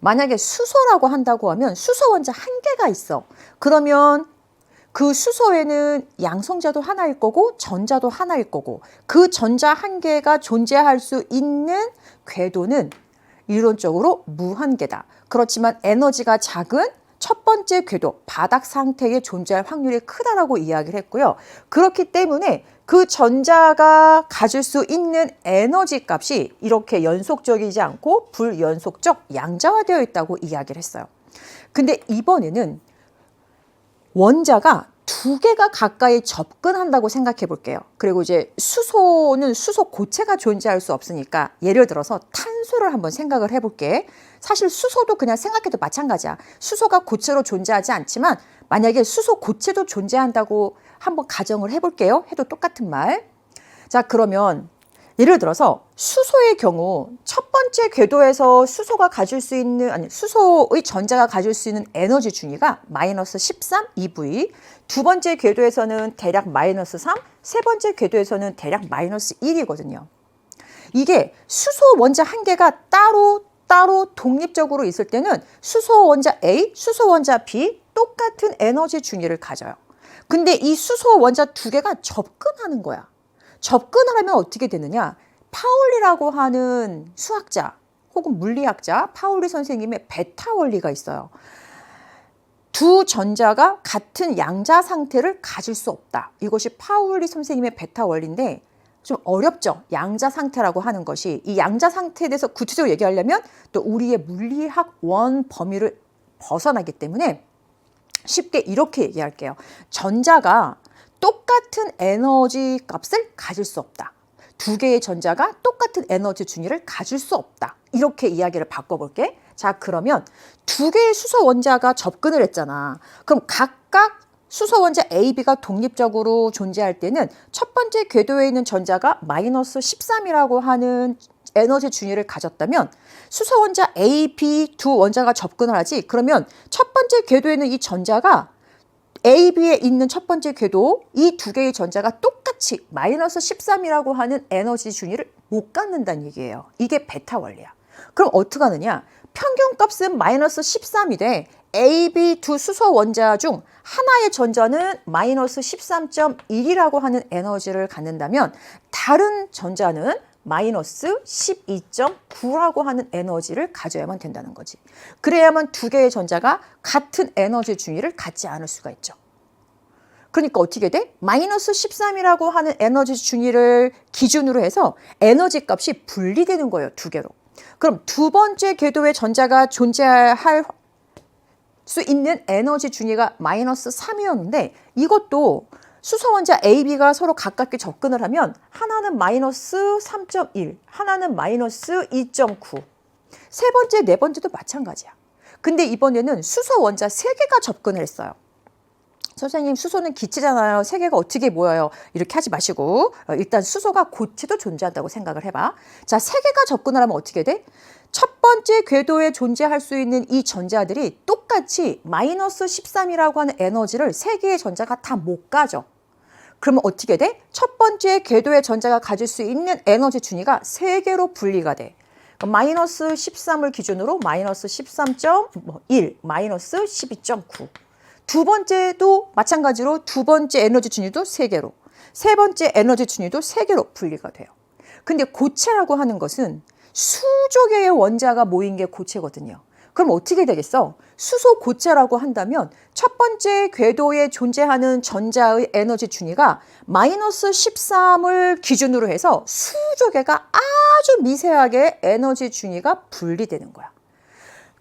만약에 수소라고 한다고 하면 수소 원자 한 개가 있어. 그러면 그 수소에는 양성자도 하나일 거고 전자도 하나일 거고 그 전자 한 개가 존재할 수 있는 궤도는 이론적으로 무한계다. 그렇지만 에너지가 작은 첫 번째 궤도 바닥 상태에 존재할 확률이 크다라고 이야기를 했고요. 그렇기 때문에 그 전자가 가질 수 있는 에너지 값이 이렇게 연속적이지 않고 불연속적 양자화되어 있다고 이야기를 했어요. 근데 이번에는 원자가 두 개가 가까이 접근한다고 생각해 볼게요. 그리고 이제 수소는 수소 고체가 존재할 수 없으니까 예를 들어서 탄소를 한번 생각을 해 볼게. 사실 수소도 그냥 생각해도 마찬가지야. 수소가 고체로 존재하지 않지만 만약에 수소 고체도 존재한다고 한번 가정을 해 볼게요. 해도 똑같은 말. 자, 그러면 예를 들어서 수소의 경우 첫 번째 궤도에서 수소가 가질 수 있는 아니 수소의 전자가 가질 수 있는 에너지 중위가 마이너스 13 EV 두 번째 궤도에서는 대략 마이너스 3, 세 번째 궤도에서는 대략 마이너스 1이거든요. 이게 수소 원자 한 개가 따로 따로 독립적으로 있을 때는 수소 원자 A, 수소 원자 B 똑같은 에너지 중위를 가져요. 근데 이 수소 원자 두 개가 접근하는 거야. 접근을 하면 어떻게 되느냐? 파울리라고 하는 수학자 혹은 물리학자 파울리 선생님의 베타 원리가 있어요. 두 전자가 같은 양자 상태를 가질 수 없다. 이것이 파울리 선생님의 베타 원리인데 좀 어렵죠. 양자 상태라고 하는 것이 이 양자 상태에 대해서 구체적으로 얘기하려면 또 우리의 물리학 원 범위를 벗어나기 때문에 쉽게 이렇게 얘기할게요. 전자가 똑같은 에너지 값을 가질 수 없다. 두 개의 전자가 똑같은 에너지 중위를 가질 수 없다. 이렇게 이야기를 바꿔볼게. 자, 그러면 두 개의 수소 원자가 접근을 했잖아. 그럼 각각 수소 원자 A, B가 독립적으로 존재할 때는 첫 번째 궤도에 있는 전자가 마이너스 13이라고 하는 에너지 중위를 가졌다면 수소 원자 A, B 두 원자가 접근을 하지. 그러면 첫 번째 궤도에 있는 이 전자가 A, B에 있는 첫 번째 궤도 이 두 개의 전자가 똑같이 마이너스 13이라고 하는 에너지 중위를 못 갖는다는 얘기예요. 이게 베타 원리야. 그럼 어떻게 하느냐? 평균값은 마이너스 13이 돼 A, B 두 수소 원자 중 하나의 전자는 마이너스 13.1이라고 하는 에너지를 갖는다면 다른 전자는 마이너스 12.9라고 하는 에너지를 가져야만 된다는 거지. 그래야만 두 개의 전자가 같은 에너지 중위를 갖지 않을 수가 있죠. 그러니까 어떻게 돼? 마이너스 13이라고 하는 에너지 중위를 기준으로 해서 에너지 값이 분리되는 거예요. 두 개로. 그럼 두 번째 궤도의 전자가 존재할 수 있는 에너지 중위가 마이너스 3이었는데 이것도 수소 원자 A, B가 서로 가깝게 접근을 하면 하나는 마이너스 3.1, 하나는 마이너스 2.9. 세 번째, 네 번째도 마찬가지야. 근데 이번에는 수소 원자 세 개가 접근을 했어요. 선생님 수소는 기체잖아요. 세 개가 어떻게 모여요? 이렇게 하지 마시고 어, 일단 수소가 고체도 존재한다고 생각을 해봐. 자, 세 개가 접근을 하면 어떻게 돼? 첫 번째 궤도에 존재할 수 있는 이 전자들이 똑같이 마이너스 13이라고 하는 에너지를 세 개의 전자가 다 못 가져. 그러면 어떻게 돼? 첫 번째 궤도의 전자가 가질 수 있는 에너지 준위가 세 개로 분리가 돼. 마이너스 13을 기준으로 마이너스 13.1, 마이너스 12.9. 두 번째도 마찬가지로 두 번째 에너지 준위도 세 개로, 세 번째 에너지 준위도 세 개로 분리가 돼요. 근데 고체라고 하는 것은 수조 개의 원자가 모인 게 고체거든요. 그럼 어떻게 되겠어? 수소 고체라고 한다면 첫 번째 궤도에 존재하는 전자의 에너지 준위가 마이너스 13을 기준으로 해서 수조 개가 아주 미세하게 에너지 준위가 분리되는 거야.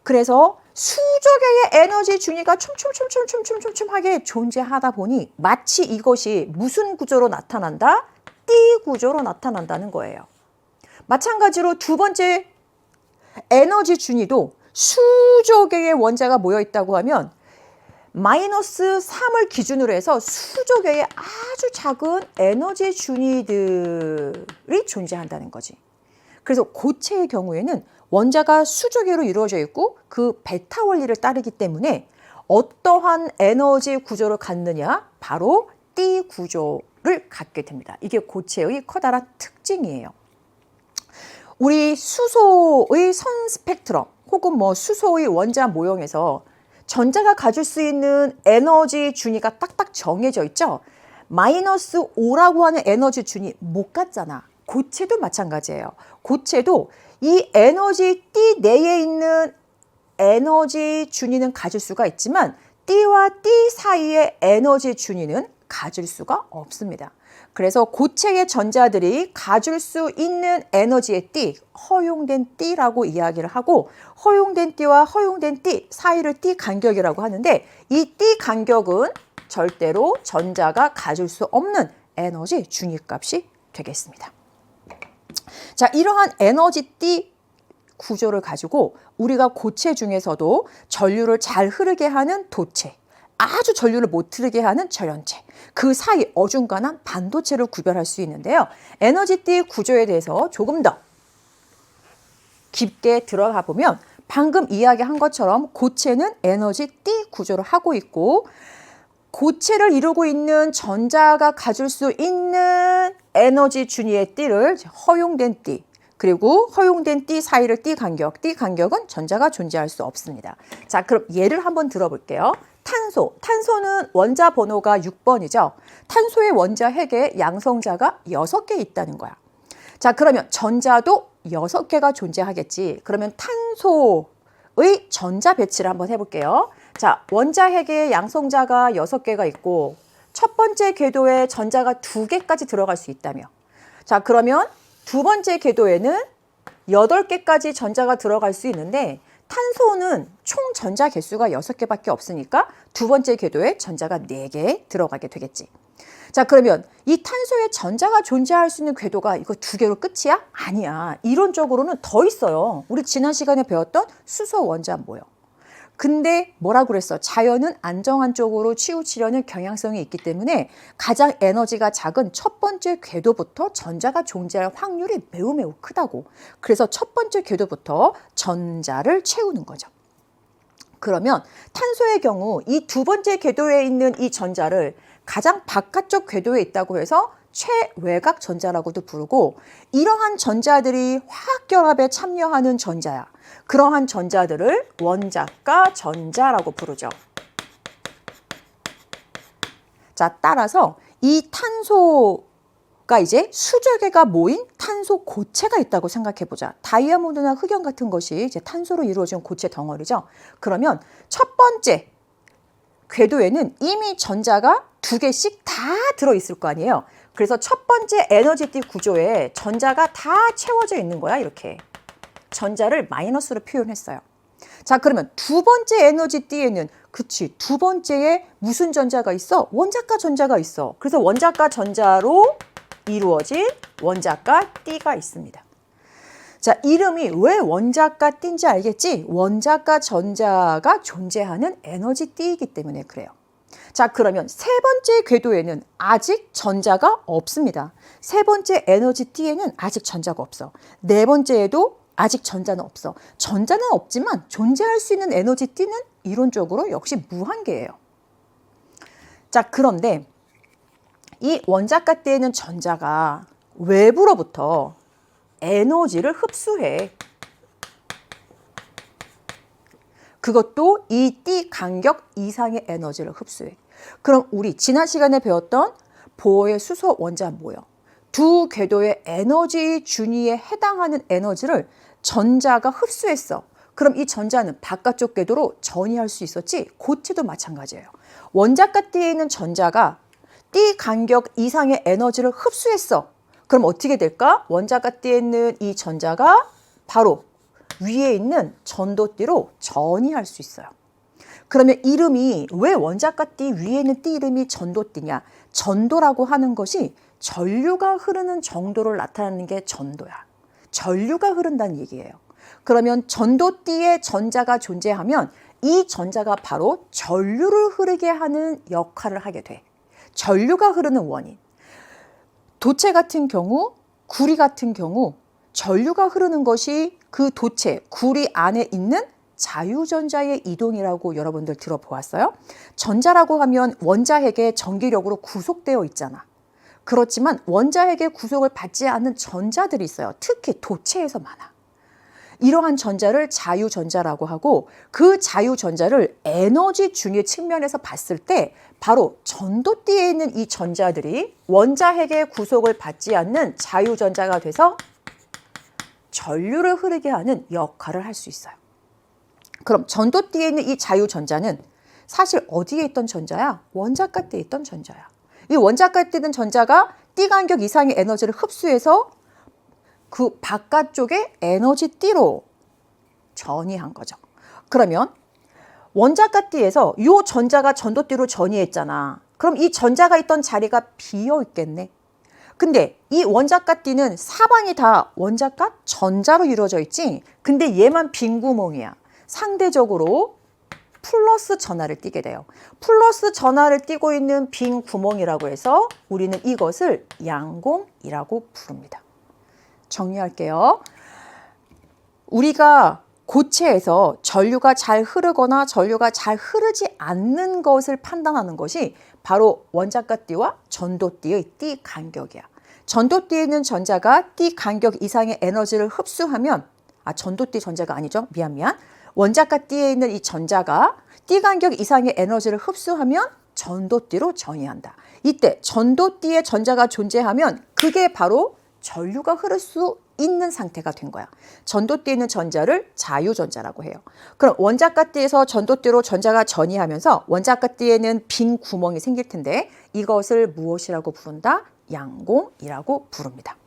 그래서 수조 개의 에너지 준위가 촘촘촘촘촘촘촘하게 존재하다 보니 마치 이것이 무슨 구조로 나타난다? 띠 구조로 나타난다는 거예요. 마찬가지로 두 번째 에너지 준위도 수조 개의 원자가 모여 있다고 하면 마이너스 3을 기준으로 해서 수조 개의 아주 작은 에너지 준위들이 존재한다는 거지. 그래서 고체의 경우에는 원자가 수조 개로 이루어져 있고 그 베타 원리를 따르기 때문에 어떠한 에너지 구조를 갖느냐? 바로 띠 구조를 갖게 됩니다. 이게 고체의 커다란 특징이에요. 우리 수소의 선 스펙트럼 혹은 뭐 수소의 원자 모형에서 전자가 가질 수 있는 에너지 준위가 딱딱 정해져 있죠. 마이너스 5라고 하는 에너지 준위 못 갔잖아. 고체도 마찬가지예요. 고체도 이 에너지 띠 내에 있는 에너지 준위는 가질 수가 있지만 띠와 띠 사이의 에너지 준위는 가질 수가 없습니다. 그래서 고체의 전자들이 가질 수 있는 에너지의 띠, 허용된 띠라고 이야기를 하고 허용된 띠와 허용된 띠 사이를 띠 간격이라고 하는데 이 띠 간격은 절대로 전자가 가질 수 없는 에너지 중위값이 되겠습니다. 자, 이러한 에너지 띠 구조를 가지고 우리가 고체 중에서도 전류를 잘 흐르게 하는 도체, 아주 전류를 못 흐르게 하는 절연체, 그 사이 어중간한 반도체를 구별할 수 있는데요. 에너지띠 구조에 대해서 조금 더 깊게 들어가 보면 방금 이야기한 것처럼 고체는 에너지 띠 구조를 하고 있고 고체를 이루고 있는 전자가 가질 수 있는 에너지 준위의 띠를 허용된 띠, 그리고 허용된 띠 사이를 띠 간격, 띠 간격은 전자가 존재할 수 없습니다. 자, 그럼 예를 한번 들어볼게요. 탄소, 탄소는 원자 번호가 6번이죠. 탄소의 원자 핵에 양성자가 6개 있다는 거야. 자, 그러면 전자도 6개가 존재하겠지. 그러면 탄소의 전자 배치를 한번 해볼게요. 자, 원자 핵에 양성자가 6개가 있고 첫 번째 궤도에 전자가 2개까지 들어갈 수 있다며. 자, 그러면 두 번째 궤도에는 8개까지 전자가 들어갈 수 있는데 탄소는 총 전자 개수가 6개밖에 없으니까 두 번째 궤도에 전자가 4개 들어가게 되겠지. 자, 그러면 이 탄소에 전자가 존재할 수 있는 궤도가 이거 두 개로 끝이야? 아니야. 이론적으로는 더 있어요. 우리 지난 시간에 배웠던 수소 원자 모형. 근데 뭐라 그랬어? 자연은 안정한 쪽으로 치우치려는 경향성이 있기 때문에 가장 에너지가 작은 첫 번째 궤도부터 전자가 존재할 확률이 매우 매우 크다고. 그래서 첫 번째 궤도부터 전자를 채우는 거죠. 그러면 탄소의 경우 이 두 번째 궤도에 있는 이 전자를 가장 바깥쪽 궤도에 있다고 해서 최외곽 전자라고도 부르고 이러한 전자들이 화학 결합에 참여하는 전자야. 그러한 전자들을 원자가 전자라고 부르죠. 자, 따라서 이 탄소 가 이제 수조 개가 모인 탄소 고체가 있다고 생각해 보자. 다이아몬드나 흑연 같은 것이 이제 탄소로 이루어진 고체 덩어리죠. 그러면 첫 번째 궤도에는 이미 전자가 두 개씩 다 들어 있을 거 아니에요. 그래서 첫 번째 에너지띠 구조에 전자가 다 채워져 있는 거야, 이렇게. 전자를 마이너스로 표현했어요. 자, 그러면 두 번째 에너지띠에는 그치, 두 번째에 무슨 전자가 있어? 원자가 전자가 있어. 그래서 원자가 전자로 이루어진 원자가 띠가 있습니다. 자, 이름이 왜 원자가 띠인지 알겠지? 원자가 전자가 존재하는 에너지 띠이기 때문에 그래요. 자, 그러면 세 번째 궤도에는 아직 전자가 없습니다. 세 번째 에너지 띠에는 아직 전자가 없어. 네 번째에도 아직 전자는 없어. 전자는 없지만 존재할 수 있는 에너지 띠는 이론적으로 역시 무한계예요. 자, 그런데 이 원자가 띠에는 전자가 외부로부터 에너지를 흡수해. 그것도 이 띠 간격 이상의 에너지를 흡수해. 그럼 우리 지난 시간에 배웠던 보호의 수소 원자 모형. 두 궤도의 에너지 준위에 해당하는 에너지를 전자가 흡수했어. 그럼 이 전자는 바깥쪽 궤도로 전이할 수 있었지? 고체도 마찬가지예요. 원자가 띠에 있는 전자가 띠 간격 이상의 에너지를 흡수했어. 그럼 어떻게 될까? 원자가 띠에 있는 이 전자가 바로 위에 있는 전도띠로 전이할 수 있어요. 그러면 이름이 왜 원자가 띠 위에 있는 띠 이름이 전도띠냐? 전도라고 하는 것이 전류가 흐르는 정도를 나타내는 게 전도야. 전류가 흐른다는 얘기예요. 그러면 전도띠에 전자가 존재하면 이 전자가 바로 전류를 흐르게 하는 역할을 하게 돼. 전류가 흐르는 원인. 도체 같은 경우, 구리 같은 경우 전류가 흐르는 것이 그 도체, 구리 안에 있는 자유전자의 이동이라고 여러분들 들어보았어요? 전자라고 하면 원자핵의 전기력으로 구속되어 있잖아. 그렇지만 원자핵의 구속을 받지 않는 전자들이 있어요. 특히 도체에서 많아. 이러한 전자를 자유전자라고 하고 그 자유전자를 에너지 중의 측면에서 봤을 때 바로 전도띠에 있는 이 전자들이 원자핵의 구속을 받지 않는 자유전자가 돼서 전류를 흐르게 하는 역할을 할 수 있어요. 그럼 전도띠에 있는 이 자유전자는 사실 어디에 있던 전자야? 원자가 띠에 있던 전자야. 이 원자가띠에 있는 전자가 띠 간격 이상의 에너지를 흡수해서 그 바깥쪽에 에너지 띠로 전이한 거죠. 그러면 원자가 띠에서 이 전자가 전도띠로 전이했잖아. 그럼 이 전자가 있던 자리가 비어 있겠네. 근데 이 원자가 띠는 사방이 다 원자가 전자로 이루어져 있지. 근데 얘만 빈 구멍이야. 상대적으로 플러스 전하를 띠게 돼요. 플러스 전하를 띠고 있는 빈 구멍이라고 해서 우리는 이것을 양공이라고 부릅니다. 정리할게요. 우리가 고체에서 전류가 잘 흐르거나 전류가 잘 흐르지 않는 것을 판단하는 것이 바로 원자가띠와 전도띠의 띠 간격이야. 전도띠에 있는 전자가 띠 간격 이상의 에너지를 흡수하면 아 전도띠 전자가 아니죠. 미안 미안. 원자가띠에 있는 이 전자가 띠 간격 이상의 에너지를 흡수하면 전도띠로 전이한다. 이때 전도띠에 전자가 존재하면 그게 바로 전류가 흐를 수 있는 상태가 된 거야. 전도띠에 있는 전자를 자유전자라고 해요. 그럼 원자가띠에서 전도띠로 전자가 전이하면서 원자가띠에는 빈 구멍이 생길 텐데 이것을 무엇이라고 부른다? 양공이라고 부릅니다.